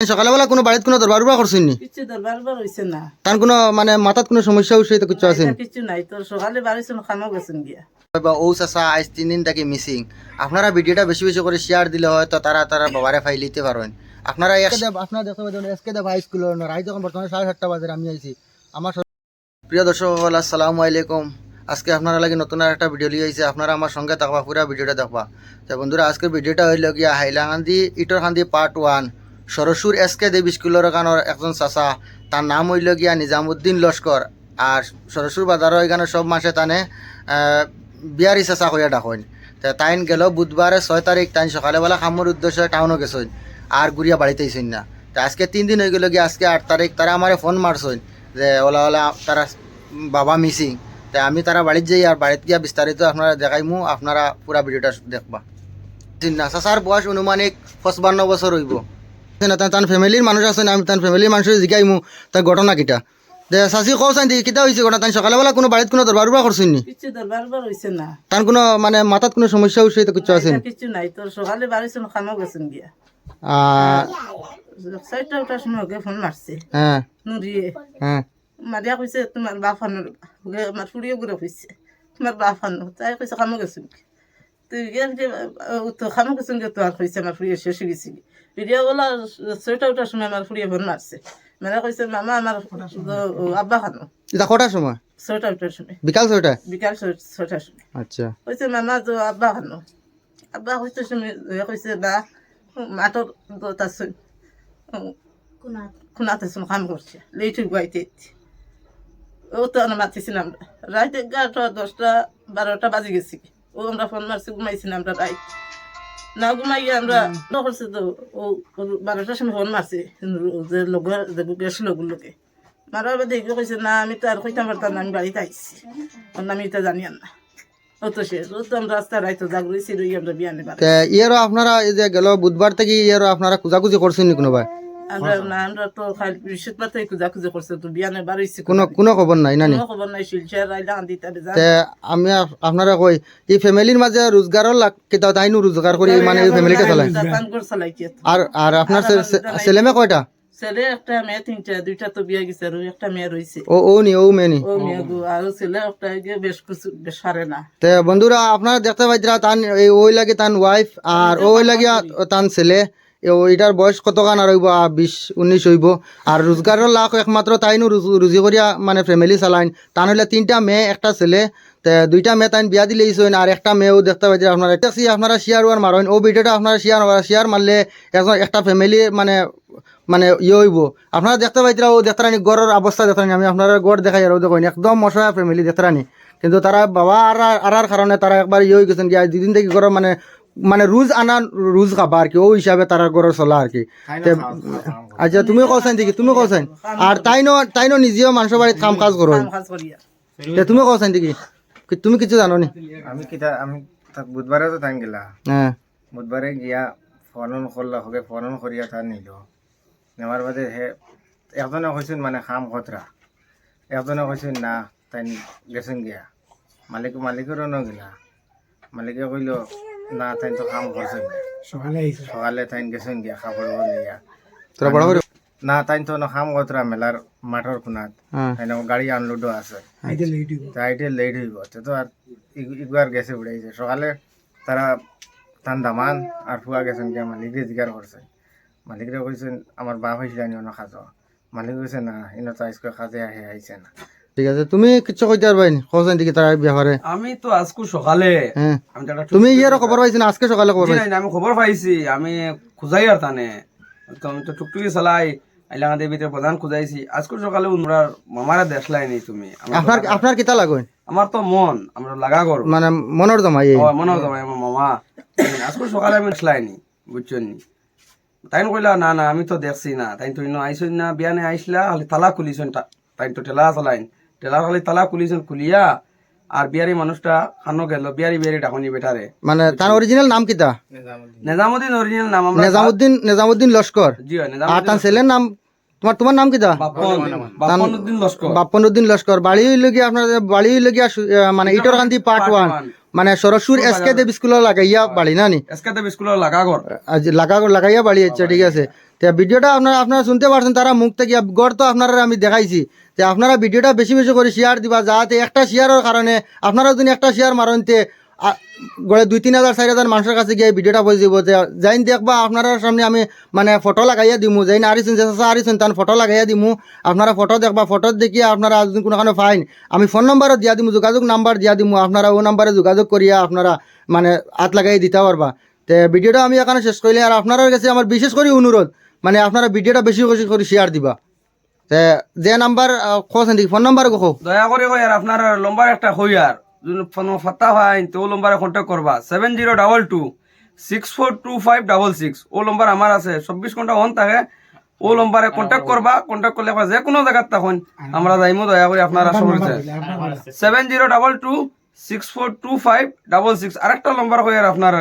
সকালবেলা কোনো বাড়িত কোনো দরবার করছেন নি? কিছু দরবার বার হইছে না। তার কোনো মানে মাথাত কোনো সমস্যা হচ্ছে তো কিছু আছে কিছু নাই। তোর সকালে বাড়িছে খামো গেছেন গিয়া। বা ও চাচা আজ তিন দিন মিসিং আপনারা ভিডিওটা বেশি বেশি করে শেয়ার দিলে হয়তো তারা তারা বাবারে ফাইল দিতে পারেন আপনারা আপনারা দেখতে এসকে দেব হাই স্কুলের রাই যখন বর্তমানে সাড়ে সাতটা বাজে আমি আইছি। আমার প্রিয় দর্শক সকল আসসালামু আলাইকুম। আজকে আপনারা লাগে নতুন আর একটা ভিডিও লিয়ে আইছে। আপনারা আমার সঙ্গে থাকবা পুরা ভিডিওটা দেখবা। তো বন্ধুরা আজকের ভিডিওটা হইল গিয়া হাইলাকান্দি ইটরকান্দি পার্ট ওয়ান সরসুর এস কে দেব স্কুলের কানের একজন চাচা। তার নাম হইল গিয়া নিজামুদ্দিন লস্কর আর সরসুর বাজারও এখানে সব মাসে তানে বিয়ারি চাচা কইয়া ডাকইন। তাইন গেল বুধবারে ছয় তারিখ তাইন সকালবেলা কামর উদ্দেশ্যে টাউনও গেছইন। আর গুড়িয়া বাড়িতে আইসইন না। তা আজকে তিন দিন হয়ে গেল গিয়ে, আজকে আট তারিখ তারা আমারে ফোন মারছইন যে ওলা ওলা তারা বাবা মিসিং তা আমি তারা বাড়িতে যাই আর বাড়িতে গিয়া বিস্তারিত আপনারা দেখাইমু আপনারা পুরা ভিডিওটা দেখবা। না চাচার বয়স অনুমানিক পঁচপান্ন বছর হইব। না তার ফ্যামিলির মানুষ আছে না আমি তার ফ্যামিলির মানুষের জিগাইমু তার ঘটনা কিটা? চাচি কও চাই কিটা হয়েছে ঘটনা? তাই সকালবেলা কোনো বাড়িতে কোনো দরবার উরবার করছেন নি? কিছু দরবার বার হইছে না। তার কোনো মানে মাথাত কোনো সমস্যা হচ্ছে তো কিছু আছে কিছু নাই তোর সকালে বাড়িছে খামো গেছেন গিয়া। ওটার সময় ওকে ফোন মারছে হ্যাঁ নুরিয়ে হ্যাঁ মারিয়া কইছে তোমার বাপ আমার ফুড়িয়ে ঘুরে কইছে তোমার বাপ তাই কইছে খামো গেছেন গিয়ে। যে ও তো খামো গেছেন গে তো আর কইছে আমার ফুড়িয়ে শেষ হয়ে গেছি। ভিডিও গুলো ছয়টা ওটার সময় আমার ফুড়িয়ে ফোন মারছে। মানে কইছে মামা আমার ও আব্বা খানো। এটা কটার সময়? ছয়টা ওটার সময়। বিকাল ছয়টায়? বিকাল ছয়টার সময়। আচ্ছা। কইছে মামা তো আব্বা খানো। আব্বা সময় এ কইছে না মাটর তাছুন খুনাতে শুন কাম করছে। লেটু গাইতে ও তো আমরা মাতিছি না আমরা। রাইতে এগারোটা দশটা বারোটা বাজে গেছি। ও আমরা ফোন মারছি ঘুমাইছি না আমরা রাইত না ঘুমাইয়ে আমরা করছি তো ও বারোটার সময় ফোন মারছি যে লোক গেছিল লোকে মারার বাদে এগুলো কইছে না আমি তো আর কইতাম পারতাম না আমি বাড়িতে আইছি অন্য আমি এটা জানি না ও তো শেষ ও তো আমরা রাস্তায় রাইতো জাগরিছি রই আমরা বিয়ানে পারে ইয়েরও আপনারা এই যে গেল বুধবার থেকে ইয়েরও আপনারা খুঁজাখুঁজি করছেন নি কোনোবাই আমরা না আমরা তো খালি বৃহস্পতিবার থেকে খুঁজা করছে তো বিয়ানে বাড়াইছি কোনো কোনো খবর নাই না কোনো খবর নাই শিলচার রাইলা আন্দি তারে তে আমি আপনারা কই এই ফ্যামিলির মাঝে রোজগারও লাগ কেতা তাইনো রোজগার করি মানে এই ফ্যামিলিটা চালায় কান করে চালাই কি আর আর আপনার ছে- ছে- ছেলে মেয়ে কয়টা? ছেলে একটা মেয়ে তিনটা দুইটা তো বিয়ে গেছে আর একটা মেয়ে রয়েছে ও ও নি ও মেয়ে নি? ও মেয়ে গো আর ছেলে একটা গিয়ে বেশ কিছু বেশ না। তে বন্ধুরা আপনারা দেখতে পাইতরা তান এই ওই লাগে তান ওয়াইফ আর ওই লাগিয়া তান ছেলে। এ ওইটার বয়স কতখান আর হইব বিশ উনিশ হইব। আর রোজগারের লাখ একমাত্র তাইনো রুজি করিয়া মানে ফ্যামিলি চালাইন। তান হইলে তিনটা মেয়ে, একটা ছেলে দুইটা মেয়ে তাইন বিয়া দিলে ইসইন আর একটা মেয়েও দেখতে পাই যে আপনারা দেখছি আপনারা শেয়ার ওয়ার মারেন ও ভিডিওটা আপনারা শেয়ার শেয়ার মারলে একজন একটা ফ্যামিলি মানে মানে ইয়ে হইব। আপনারা দেখতে পাইতরা ও দেখতে রানি গড়ের অবস্থা দেখতে রানি আমি আপনারা গড় দেখাই আর দেখুন, একদম মশলা ফ্যামিলি দেখতে রানি কিন্তু তারা বাবা আর আর কারণে তারা একবার ইয়ে হয়ে গেছেন দুদিন থেকে গড় মানে মানে রুজ আনা রুজ খাবা আর কি ও হিসাবে তারা গড় চলা আর কি আচ্ছা তুমি কৌছেন দেখি তুমি কৌছেন আর তাইনো তাইনো নিজেও মানুষের বাড়িতে কাম কাজ করো তুমি কৌছেন দেখি কি- তুমি কিছু জানো নি? আমি কিতা আমি তাক বুধবারে তো তান গেলা। হ্যাঁ বুধবারে গিয়া ফোন করলা হোকে ফোন করিয়া তার নিল। নেওয়ার বাদে হে একজনে কইছেন মানে খাম খতরা একজনে কইছেন না তাই গেছেন গিয়া। মালিক মালিকেরও ন গেলা। মালিকে কইল না তাই তো কাম করছেন সকালে সকালে তাই গেছেন গিয়া খাবার লিয়া তোরা বড় করে না তাই তো খাম খতরা মেলার মাঠর খুনাত হ্যাঁ। তাই গাড়ি আনলোডও আছে। তাইটে লেট হইব। তো আর একবার গেছে উড়াইছে সকালে তারা তান দামান আর ফুয়া গেছেন গিয়া মালিকরে জিজ্ঞার করছে মালিকরে কইছেন আমার বাপ হয়েছিল নি অন্য খাজ। মালিক কইছে না ইনো তো আজকে কাজে আহে আইছে না। ঠিক আছে তুমি কিছু কইতে পারবাই নি কৌছেন দেখি তারা ব্যাপারে আমি তো আজকে সকালে। তুমি ইয়েরও খবর পাইছি না আজকে সকালে খবর পাইছি আমি খবর পাইছি আমি খুঁজাই আর তানে। তো আমি তো টুকটুকি চালাই আইলাঙ্গা দেবীতে প্রধান খুঁজাইছি। আজকে সকালে উমরার মামারা দেখলাই নি তুমি। আপনার আপনার কিতা লাগবে আমার তো মন আমরা লাগা করো মানে মনের জমা এই। মনে হতো আমার মামা। আজকে সকালে আমি দেখলাই নি বুঝছ নি। তাই কইলা না না আমি তো দেখছি না। তাই তো ইনো আইসন না বিয়ানে আইসলা খালি তালা খুলিছেন তাই তো টেলা চালাইন। টেলা খালি তালা খুলিছেন খুলিয়া আর বিয়ারি মানুষটা খানো গেল বিয়ারি বিয়ারি ডাকনি বেটারে মানে তার অরিজিনাল নাম কিতা? নেজামুদ্দিন। অরিজিনাল নাম আমরা নেজামুদ্দিন নেজামুদ্দিন লস্কর জি আর তার ছেলের নাম তোমার তোমার নাম কিতা? লস্কর লস্কর বাড়ি হইল গিয়া আপনার বাড়ি হইল আহ, মানে ইটরকান্দি পার্ট ওয়ান মানে সরসুর এস কে দেব স্কুল লাগাইয়া বাড়ি না নি? এসকে দেব স্কুলের লাগা ঘর আজ লাগা লাগাইয়া বাড়ি আচ্ছা ঠিক আছে। তে ভিডিওটা আপনারা আপনারা শুনতে পারছেন তারা মুখ থেকে গড় তো আপনারা আমি দেখাইছি। তে আপনারা ভিডিওটা বেশি বেশি করে শেয়ার দিবা, যাতে একটা শেয়ারের কারণে আপনারা যদি একটা শেয়ার মারনতে গড়ে দুই তিন হাজার, চার হাজার মানুষের কাছে গিয়ে ভিডিওটা বলে দিব যে, যাইন দেখবা আপনার সামনে আমি মানে ফটো লাগাইয়া দিমু, যাইন আরিছেন যে চাচা আরিছেন তান ফটো লাগাইয়া দিমু, আপনারা ফটো দেখবা ফটো দেখিয়ে আপনারা যদি কোনোখানে ফাইন আমি ফোন নম্বরও দিয়া দিমু, যোগাযোগ নাম্বার দিয়া দিমু, আপনারা ও নাম্বারে যোগাযোগ করিয়া আপনারা মানে হাত লাগাই দিতে পারবা। তে ভিডিওটা আমি এখানে শেষ করলে, আর আপনার কাছে আমার বিশেষ করে অনুরোধ মানে আপনারা ভিডিওটা বেশি বেশি করে শেয়ার দিবা। তে যে নাম্বার কোসেন দেখি ফোন নাম্বার কো দয়া করে কই আর আপনার লম্বার একটা হই আর ফোন ফাতা হয় তো ও লম্বারে কন্ট্যাক্ট করবা seven zero double two six four two five double six ও লম্বার আমার আছে। চব্বিশ ঘণ্টা অন থাকে। ও লম্বারে কন্ট্যাক্ট করবা কন্ট্যাক্ট করলে যে কোনো জায়গাত তখন আমরা যাইমু দয়া করে আপনারা ফাইভ ডাবল সিক্স আরেকটা লম্বার হই আর আপনার